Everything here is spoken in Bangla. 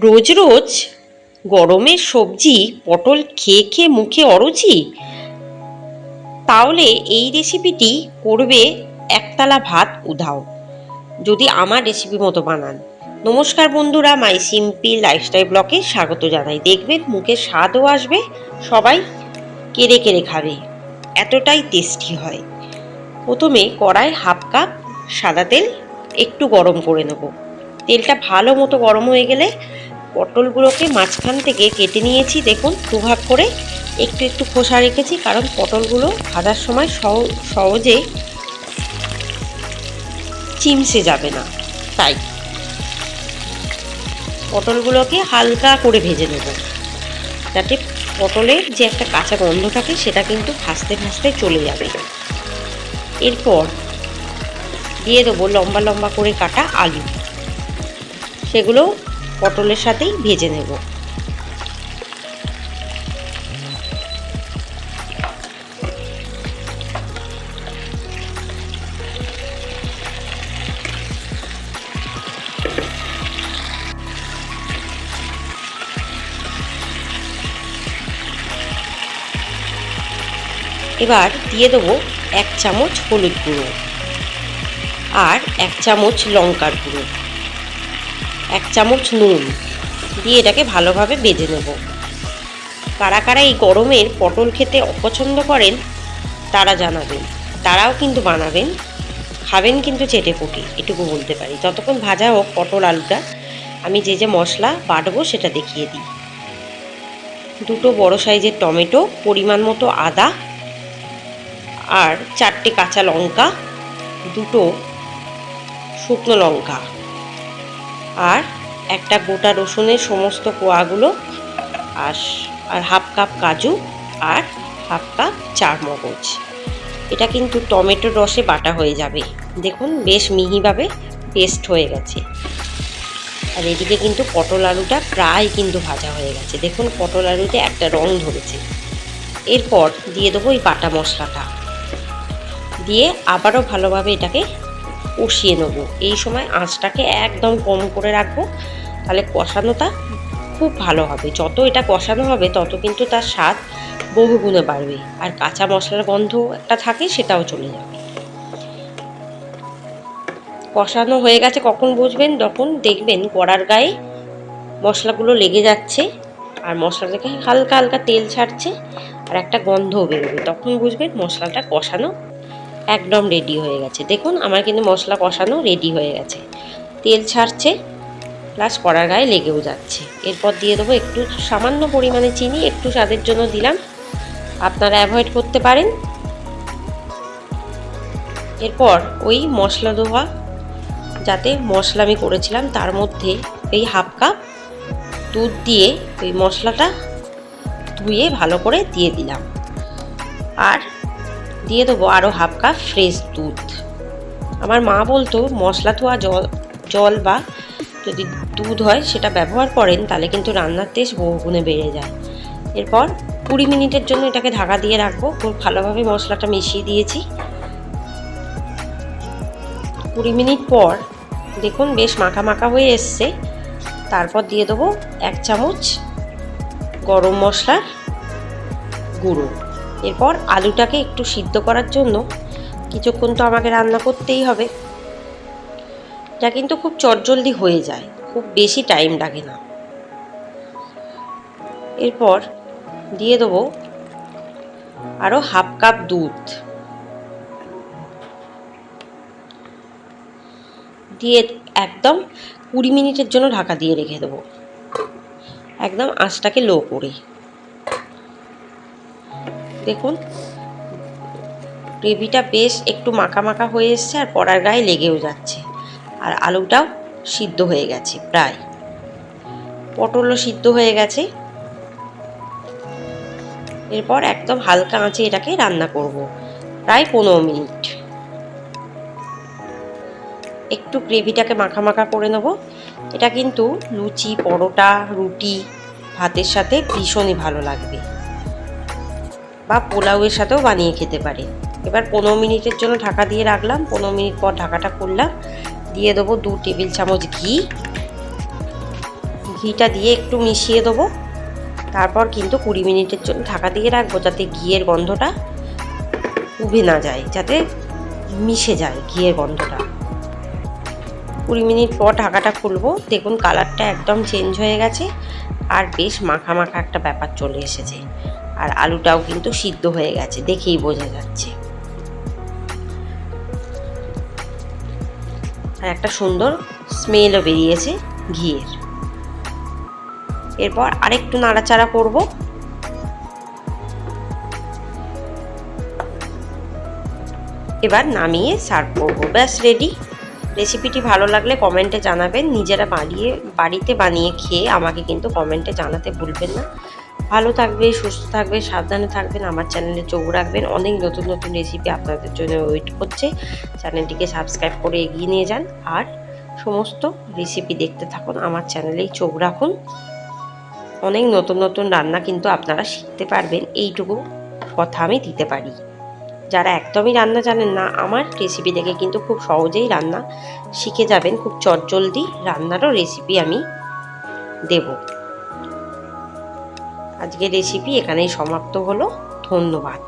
রোজ রোজ গরমের সবজি, পটল খেয়ে খেয়ে মুখে অরুচি? তাহলে এই রেসিপিটি করবে একতলা ভাত উধাও। যদি আমার রেসিপি মতো বানান। নমস্কার বন্ধুরা, মাই সিম্পি লাইফস্টাইল ব্লকে স্বাগত জানাই। দেখবেন মুখে স্বাদও আসবে, সবাই কেড়ে কেড়ে খাবে। এতটাই টেস্টি হয়। প্রথমে কড়াই হাফ কাপ সাদা তেল একটু গরম করে নেব। তেলটা ভালো মতো গরম হয়ে গেলে পটলগুলোকে মাঝখান থেকে কেটে নিয়েছি, দেখুন, দুভাগ করে। একটু একটু খোসা রেখেছি, কারণ পটলগুলো ভাজার সময় সহ- সহজে চিমসে যাবে না। তাই পটলগুলোকে হালকা করে ভেজে নেব। যাতে পটলের যে একটা কাঁচা গন্ধ থাকে, সেটা কিন্তু ভাজতে ভাজতে চলে যাবে। এরপর দিয়ে দেবো লম্বা লম্বা করে কাটা আলু। সেগুলো পটলের সাথেই ভেজে নেব। এবার দিয়ে দেবো এক চামচ হলুদ গুঁড়ো আর এক চামচ লঙ্কার গুঁড়ো। এক চামচ নুন দিয়ে এটাকে ভালোভাবে বেজে নেব। কারা কারা এই গরমের পটল খেতে অপছন্দ করেন, তারা জানাবেন। তারাও কিন্তু বানাবেন। খাবেন কিন্তু চেটে পুটি, এটুকু বলতে পারি। যতক্ষণ ভাজা হোক পটল আলুটা, আমি যে যে মশলা বাটবো সেটা দেখিয়ে দিই। দুটো বড় সাইজের টমেটো, পরিমাণ মতো আদা আর চারটে কাঁচা লঙ্কা, দুটো শুকনো লঙ্কা। আর একটা গোটা রসুনের সমস্ত কোয়াগুলো আর আর হাফ কাপ কাজু আর হাফ কাপ চার মগজ এটা কিন্তু টমেটোর রসে বাটা হয়ে যাবে। দেখুন, বেশ মিহিভাবে পেস্ট হয়ে গেছে। আর এদিকে কিন্তু পটল আলুটা প্রায় কিন্তু ভাজা হয়ে গেছে। দেখুন, পটল আলুতে একটা রং ধরেছে। এরপর দিয়ে দেবো এই বাটা মশলাটা। দিয়ে আবারও ভালোভাবে এটাকে কষিয়ে নেব। এই সময় আঁচটাকে একদম কম করে রাখব। তাহলে কষানোটা খুব ভালো হবে। যত এটা কষানো হবে, তত কিন্তু তার স্বাদ বহুগুণে বাড়বে। আর কাঁচা মশলার গন্ধ একটা থাকে, সেটাও চলে যাবে। কষানো হয়ে গেছে কখন বুঝবেন? যখন দেখবেন কড়ার গায়ে মশলাগুলো লেগে যাচ্ছে আর মশলা থেকে হালকা হালকা তেল ছাড়ছে আর একটা গন্ধও বেরোবে, তখন বুঝবেন মশলাটা কষানো একদম রেডি হয়ে গেছে। দেখুন, আমার কিন্তু মশলা কষানো রেডি হয়ে গেছে। তেল ছাড়ছে প্লাস কড়ার গায়ে লেগেও যাচ্ছে। এরপর দিয়ে দেবো একটু সামান্য পরিমাণে চিনি, একটু স্বাদের জন্য দিলাম। আপনারা অ্যাভয়েড করতে পারেন। এরপর ওই মশলা ধোয়া যাতে মশলা আমি করেছিলাম, তার মধ্যে এই হাফ কাপ দুধ দিয়ে ওই মশলাটা ধুয়ে ভালো করে দিয়ে দিলাম। আর দিয়ে দেবো আরও হাফ কাপ ফ্রেশ দুধ। আমার মা বলতো, মশলা ধোয়া জল জল বা যদি দুধ হয় সেটা ব্যবহার করেন, তাহলে কিন্তু রান্নার টেস্ট বহুগুণে বেড়ে যায়। এরপর কুড়ি মিনিটের জন্য এটাকে ঢাকা দিয়ে রাখব। খুব ভালোভাবে মশলাটা মিশিয়ে দিয়েছি। কুড়ি মিনিট পর দেখুন বেশ মাখা মাখা হয়ে এসছে। তারপর দিয়ে দেবো এক চামচ গরম মশলার গুঁড়ো। এরপর আলুটাকে একটু সিদ্ধ করার জন্য কিছুক্ষণ তো আমাকে রান্না করতেই হবে। এটা কিন্তু খুব চটজলদি হয়ে যায়, খুব বেশি টাইম লাগে না। এরপর দিয়ে দেবো আরও হাফ কাপ দুধ। দিয়ে একদম কুড়ি মিনিটের জন্য ঢাকা দিয়ে রেখে দেবো। একদম আঁচটাকে লো করে। দেখুন, গ্রেভিটা বেশ একটু মাখা মাখা হয়ে এসছে আর কড়ার গায়ে লেগেও যাচ্ছে। আর আলুটাও সিদ্ধ হয়ে গেছে প্রায়। পটলও সিদ্ধ হয়ে গেছে। এরপর একদম হালকা আঁচে এটাকে রান্না করব, প্রায় পনেরো মিনিট। একটু গ্রেভিটাকে মাখা মাখা করে নেব। এটা কিন্তু লুচি, পরোটা, রুটি, ভাতের সাথে ভীষণই ভালো লাগবে। বা পোলাওয়ের সাথেও বানিয়ে খেতে পারে। এবার পনেরো মিনিটের জন্য ঢাকা দিয়ে রাখলাম। পনেরো মিনিট পর ঢাকাটা খুললাম। দিয়ে দেবো দু টেবিল চামচ ঘি। ঘিটা দিয়ে একটু মিশিয়ে দেবো। তারপর কিন্তু কুড়ি মিনিটের জন্য ঢাকা দিয়ে রাখব যাতে ঘিয়ের গন্ধটা উবে না যায়, যাতে মিশে যায় ঘিয়ের গন্ধটা। কুড়ি মিনিট পর ঢাকাটা খুলবো। দেখুন কালারটা একদম চেঞ্জ হয়ে গেছে। আর বেশ মাখা মাখা একটা ব্যাপার চলে এসেছে। আর আলুটাও কিন্তু সিদ্ধ হয়ে গেছে, দেখেই বোঝা যাচ্ছে। আর একটা সুন্দর স্মেলও বেরিয়েছে ঘিয়ের। এরপর আরেকটু নাড়াচাড়া করব। এবার নামিয়ে সার্ভ করব। ব্যাস রেডি রেসিপিটি ভালো লাগলে কমেন্টে জানাবেন। নিজেরা বানিয়ে বাড়িতে বানিয়ে খেয়ে আমাকে কিন্তু কমেন্টে জানাতে ভুলবেন না। ভালো থাকবে সুস্থ থাকবে সাবধানে থাকবেন, আমার চ্যানেলে চোখ রাখবেন। অনেক নতুন নতুন রেসিপি আপনাদের জন্য ওয়েট করছে। চ্যানেলটিকে সাবস্ক্রাইব করে এগিয়ে নিয়ে যান। আর সমস্ত রেসিপি দেখতে থাকুন, আমার চ্যানেলেই চোখ রাখুন। অনেক নতুন নতুন রান্না কিন্তু আপনারা শিখতে পারবেন, এইটুকু কথা আমি দিতে পারি। যারা একদমই রান্না জানেন না, আমার রেসিপি দেখে কিন্তু খুব সহজেই রান্না শিখে যাবেন। খুব চটজলদি রান্নারও রেসিপি আমি দেব। আজকের রেসিপি এখানেই সমাপ্ত হলো। ধন্যবাদ।